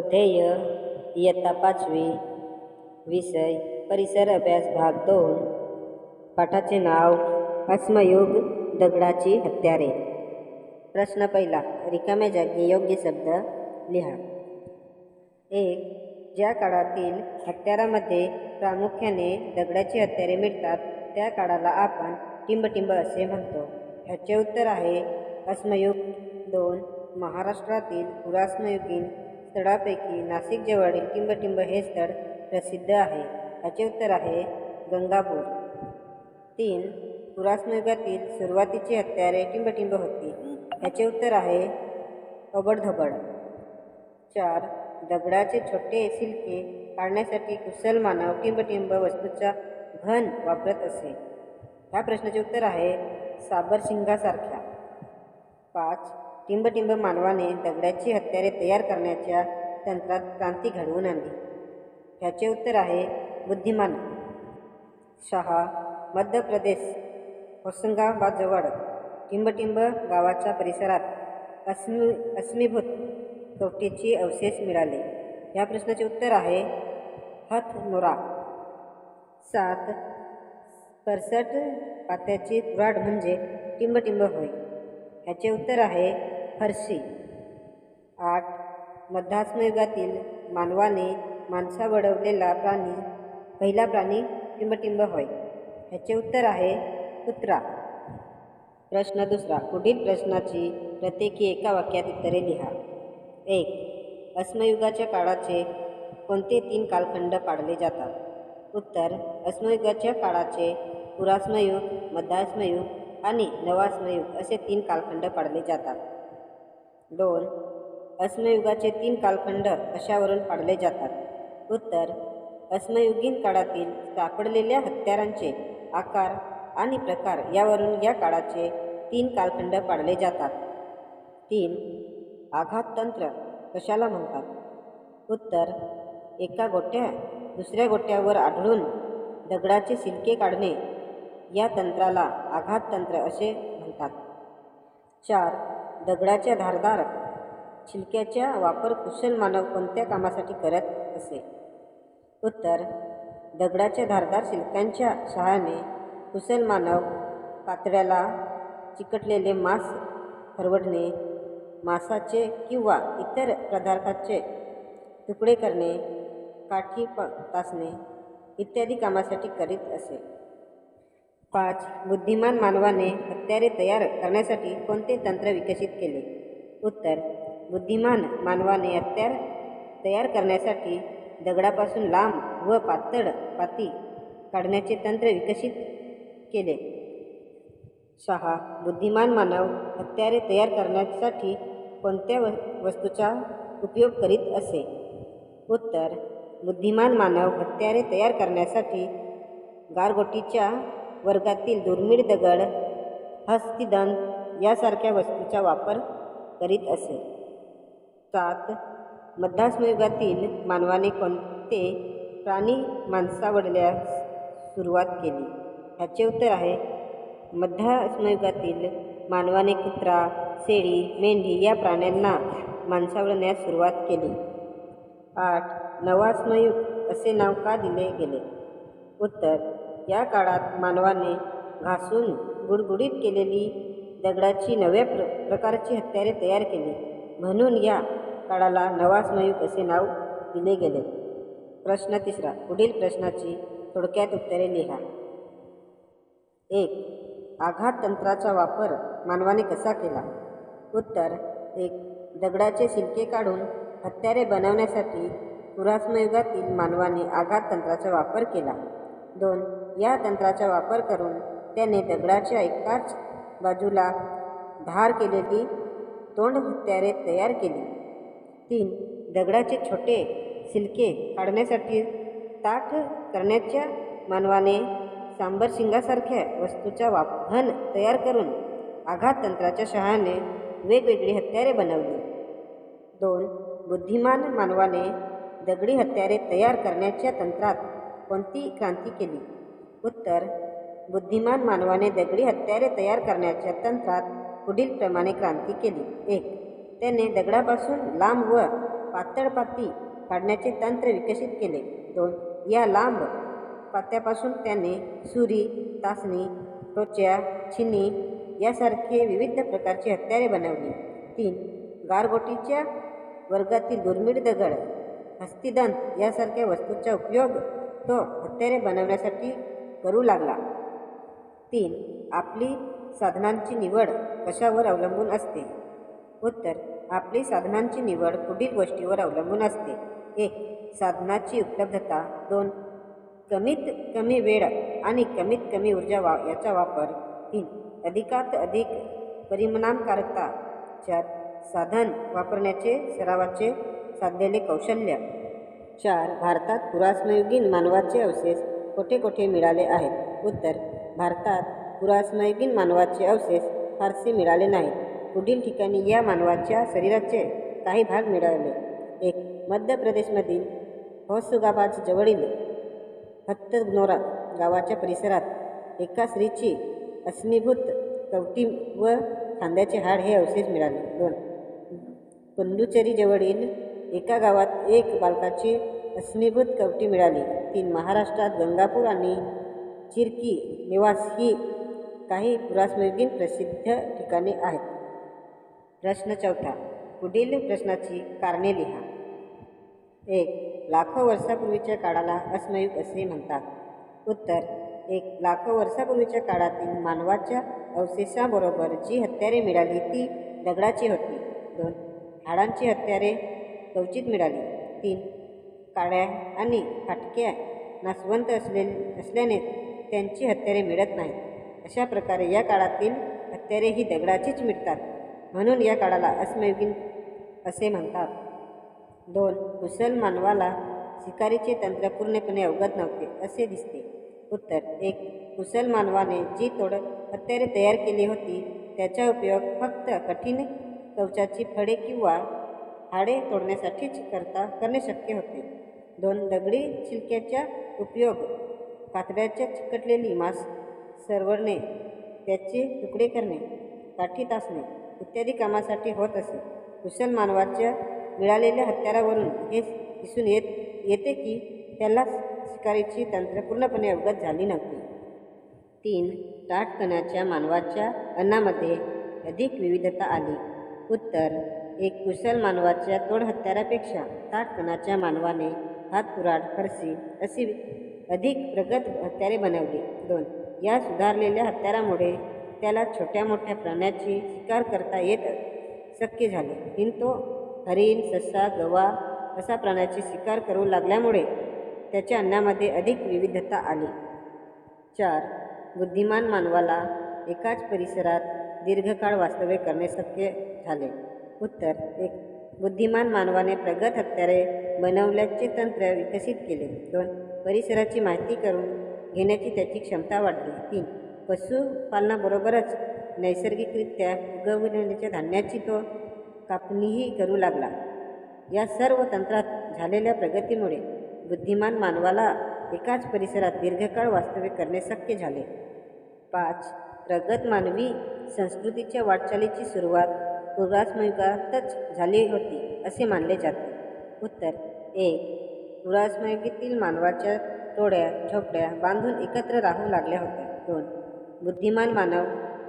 स्वाध्याय इयत्ता पाचवी विषय परिसर अभ्यास भाग दोन. पाठाचे नाव अस्मयुग दगडाची हत्यारे. प्रश्न पहिला रिकाम्या जागी योग्य शब्द लिहा. एक ज्या काळातील हत्यारामध्ये प्रामुख्याने दगडाची हत्यारे मिळतात त्या काळाला आपण टिंबटिंब असे म्हणतो. ह्याचे उत्तर आहे अस्मयुग दोन महाराष्ट्रातील पुरास्मयुगीन स्थळापैकी नाशिक जवळील टिंबटिंब हे स्थळ प्रसिद्ध आहे. याचे उत्तर आहे गंगापूर. तीन पुरासमयुगातील सुरुवातीची हत्यारे टिंबटिंब होती. ह्याचे उत्तर आहे अबडधबड. चार दगडाचे छोटे सिल्के काढण्यासाठी कुशल मानव टिंबटिंब वस्तूचा घन वापरत असे. ह्या प्रश्नाचे उत्तर आहे साबरशिंगासारख्या पाच टिंबटिंब मानवाने दगडाची हत्यारे तयार करण्याच्या तंत्रात क्रांती घडवून आणली. ह्याचे उत्तर आहे बुद्धिमान. सहा मध्य प्रदेश होशंगाबादजवळ टिंबटिंब गावाच्या परिसरात अस्मी अस्मीभूत कवटीची अवशेष मिळाले. या प्रश्नाचे उत्तर आहे हथनोरा सात परसट पात्याची कुऱ्हाड म्हणजे टिंबटिंब होय. ह्याचे उत्तर आहे फरशी आठ. मध्यास्मयुगातील मानवाने माणसा वडवलेला प्राणी पहिला प्राणी टिंबटिंब होय. ह्याचे उत्तर आहे कुत्रा. प्रश्न दुसरा. पुढील प्रश्नाची प्रत्येकी एका वाक्यात उत्तरे लिहा. एक. अस्मयुगाच्या काळाचे कोणते तीन कालखंड पाडले जातात? उत्तर. अस्मयुगाच्या काळाचे पुरास्मयुग मध्यास्मयुग आणि नवास्मयुग असे तीन कालखंड पाडले जातात. दोन अस्मयुगाचे तीन कालखंड कशावरून पाडले जातात? उत्तर अस्मयुगीन काळातील सापडलेल्या हत्यारांचे आकार आणि प्रकार यावरून या काळाचे तीन कालखंड पाडले जातात. तीन आघात तंत्र कशाला म्हणतात? उत्तर एका गोट्या दुसऱ्या गोट्यावर आढळून दगडाचे सिलके काढणे या तंत्राला आघात तंत्र असे म्हणतात. चार दगडाच्या धारदार छिलक्याचा वापर कुशल मानव कोणत्या कामासाठी करत असे? उत्तर दगडाच्या धारदार शिल्कांच्या सहाय्याने कुशल मानव पातळ्याला चिकटलेले मांस हरवडणे मांसाचे किंवा इतर पदार्थाचे तुकडे करणे काठी प तासणे इत्यादी कामासाठी करीत असे. पाच बुद्धिमान मानवाने हत्यारे तयार करण्यासाठी कोणते तंत्र विकसित केले? उत्तर बुद्धिमान मानवाने हत्यार तयार करण्यासाठी दगडापासून लांब व पातळ पाती काढण्याचे तंत्र विकसित केले. सहा बुद्धिमान मानव हत्यारे तयार करण्यासाठी कोणत्या व वस्तूचा उपयोग करीत असे? उत्तर बुद्धिमान मानव हत्यारे तयार करण्यासाठी गारगोटीच्या वर्गातील दुर्मिळ दगड हस्तिदंत यासारख्या वस्तूचा वापर करीत असे. सात मध्यास्मयुगातील मानवाने कोणते प्राणी माणसावडल्यास सुरुवात केली? ह्याचे उत्तर आहे मध्यास्मयुगातील मानवाने कुत्रा शेळी मेंढी या प्राण्यांना माणसावडण्यास सुरुवात केली. आठ नवास्मयुग असे नाव का दिले गेले? उत्तर या काळात मानवाने घासून गुडगुडीत केलेली दगडाची नव्या प्र प्रकारची हत्यारे तयार केली. म्हणून या काळाला नवास्मयुग असे नाव दिले गेले. प्रश्न तिसरा. पुढील प्रश्नाची थोडक्यात उत्तरे लिहा. एक. आघात तंत्राचा वापर मानवाने कसा केला? उत्तर. एक. दगडाचे शिलके काढून हत्यारे बनवण्यासाठी पुरास्मयुगातील मानवाने आघात तंत्राचा वापर केला. दोन या तंत्राचा वापर करून त्याने दगडाच्या एकाच बाजूला धार केलेली तोंड हत्यारे तयार केली. तीन दगडाचे छोटे सिलके काढण्यासाठी ताठ करण्याच्या मानवाने सांबरशिंगासारख्या वस्तूचा वाप घन तयार करून आघात तंत्राच्या सहाय्याने वेगवेगळी हत्यारे बनवली. दोन बुद्धिमान मानवाने दगडी हत्यारे तयार करण्याच्या तंत्रात कोणती क्रांती केली? उत्तर बुद्धिमान मानवाने दगडी हत्यारे तयार करण्याच्या तंत्रात पुढीलप्रमाणे क्रांती केली. एक त्याने दगडापासून लांब व पातळ पाती काढण्याचे तंत्र विकसित केले. दोन या लांब पात्यापासून त्याने सुरी तासणी टोच्या छिनी यासारखे विविध प्रकारची हत्यारे बनवली. तीन गारगोटीच्या वर्गातील दुर्मिळ दगड हस्तिदंत यासारख्या वस्तूचा उपयोग तो हत्यारे बनवण्यासाठी करू लागला. तीन आपली साधनांची निवड कशावर अवलंबून असते? उत्तर आपली साधनांची निवड पुढील गोष्टीवर अवलंबून असते. एक साधनाची उपलब्धता. दोन कमीत कमी वेळ आणि कमीत कमी ऊर्जा वा याचा वापर. तीन अधिकात अधिक परिणामकारकता चार साधन वापरण्याचे सरावाचे साधलेले कौशल्य. चार भारतात पुरास्मयुगीन मानवाचे अवशेष कोठे कोठे मिळाले आहेत? उत्तर भारतात पुरास्मयुगीन मानवाचे अवशेष फारसे मिळाले नाहीत. पुढील ठिकाणी या मानवाच्या शरीराचे काही भाग मिळाले. एक मध्य प्रदेशमधील होसुगाबाद जवळील हत्तनोरा गावाच्या परिसरात एका स्त्रीची अस्मीभूत कवटी व खांद्याचे हाड हे अवशेष मिळाले. दोन पुंडुचेरीजवळील एका गावात एक बालकाची अस्मीभूत कवटी मिळाली. तीन महाराष्ट्रात गंगापूर आणि चिरकी निवास ही काही पुरास्मयुगीन प्रसिद्ध ठिकाणे आहेत. प्रश्न चौथा. पुढील प्रश्नाची कारणे लिहा. एक लाखो वर्षापूर्वीच्या काळाला अस्मयुग असे म्हणतात. उत्तर एक लाखो वर्षापूर्वीच्या काळातील मानवाच्या अवशेषाबरोबर जी हत्यारे मिळाली ती दगडाची होती. दोन हाडांची हत्यारे कवचित मिळाली. तीन. काळ्या आणि फाटक्या नासवंत असले असल्याने त्यांची हत्यारे मिळत नाहीत. अशा प्रकारे या काळातील हत्यारे ही दगडाचीच मिळतात म्हणून या काळाला अस्मयुगीन असे म्हणतात. दोन. कुशल मानवाला शिकारीचे तंत्र पूर्णपणे अवगत नव्हते असे दिसते. उत्तर. एक. कुशल मानवाने जी तोड हत्यारे तयार केली होती त्याचा उपयोग फक्त कठीण कवचाची फळे किंवा हाडे तोडण्यासाठीच करता करणे शक्य होते. दोन दगडी छिलक्याचा उपयोग कातड्याच्या चिकटलेली मांस सरवडणे त्याचे तुकडे करणे काठी तासणे इत्यादी कामासाठी होत असे. कुशल मानवाच्या मिळालेल्या हत्यारावरून हे दिसून येत येते की त्याला शिकारीची तंत्र पूर्णपणे अवगत झाली नव्हती. तीन ताटकणाच्या मानवाच्या अन्नामध्ये अधिक विविधता आली. उत्तर एक कुशल मानवाच्या तोड हत्यारापेक्षा ताटकणाच्या मानवाने हातपुराड फरसी अशी अधिक प्रगत हत्यारे बनवली. दोन या सुधारलेल्या हत्यारामुळे त्याला छोट्या मोठ्या प्राण्याची शिकार करता येत शक्य झाले. किंतु हरिण ससा गवा असा प्राण्याची शिकार करू लागल्यामुळे त्याच्या अन्नामध्ये अधिक विविधता आली. चार बुद्धिमान मानवाला एकाच परिसरात दीर्घकाळ वास्तव्य करणे शक्य झाले. उत्तर. एक बुद्धिमान मानवाने प्रगत हत्यारे बनवल्याचे तंत्र विकसित केले. दोन परिसराची माहिती करून घेण्याची त्याची क्षमता वाढली. तीन पशुपालनाबरोबरच नैसर्गिकरित्या उगवण्याच्या धान्याची तो कापणीही करू लागला. या सर्व तंत्रात झालेल्या प्रगतीमुळे बुद्धिमान मानवाला एकाच परिसरात दीर्घकाळ वास्तव्य करणे शक्य झाले. पाच प्रगत मानवी संस्कृतीच्या वाटचालीची सुरुवात पुरासमयुगातच झाली होती असे मानले जाते. उत्तर एक पुरास्मयुगीतील मानवाच्या टोळ्या झोपड्या बांधून एकत्र राहू लागल्या होत्या. दोन. बुद्धिमान मानव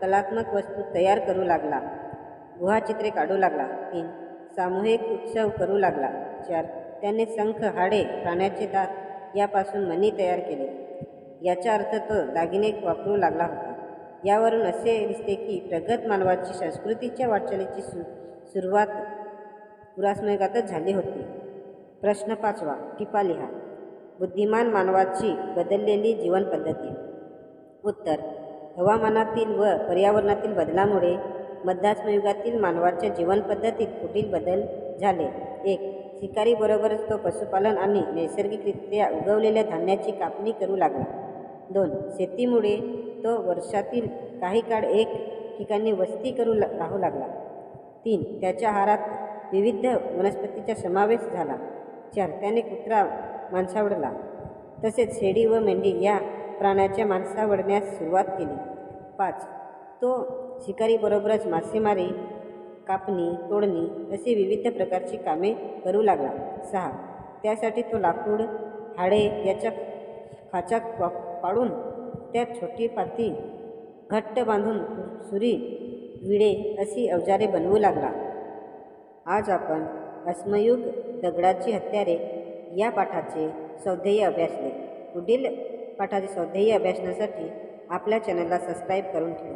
कलात्मक वस्तू तयार करू लागला. गुहाचित्रे काढू लागला. तीन. सामूहिक उत्सव करू लागला. चार. त्याने शंख हाडे प्राण्याचे दात यापासून मणी तयार केले. याचा अर्थ तो दागिने वापरू लागला होता. यावरून असे दिसते की प्रगत मानवाची संस्कृतीच्या वाटचालीची सु सुरुवात पुरास्मयुगातच झाली होती. प्रश्न पाचवा टिपा लिहा. बुद्धिमान मानवाची बदललेली जीवनपद्धती उत्तर हवामानातील व पर्यावरणातील बदलामुळे मध्यात्मयुगातील मानवाच्या जीवनपद्धतीत पुढील बदल झाले. एक शिकारीबरोबरच तो पशुपालन आणि नैसर्गिकरित्या उगवलेल्या धान्याची कापणी करू लागला. दोन शेतीमुळे तो वर्षातील काही काळ एक ठिकाणी वस्ती करू ला राहू लागला. तीन त्याच्या आहारात विविध वनस्पतीचा समावेश झाला. चार त्याने कुत्रा माणसावडला. तसेच शेळी व मेंढी या प्राण्याच्या माणसावडण्यास सुरुवात केली. पाच तो शिकारीबरोबरच मासेमारी कापणी तोडणी अशी विविध प्रकारची कामे करू लागला. सहा त्यासाठी तो लाकूड हाडे याच्या खाचा पाडून त्यात छोटी पाती घट्ट बांधून सुरी विडे अशी अवजारे बनवू लागला. आज आपण अस्मयुग दगडाची हत्यारे या पाठाचे सौध्येय अभ्यासले. पुढील पाठाचे सौध्येय अभ्यासण्यासाठी आपल्या चॅनलला सबस्क्राईब करून ठेवा.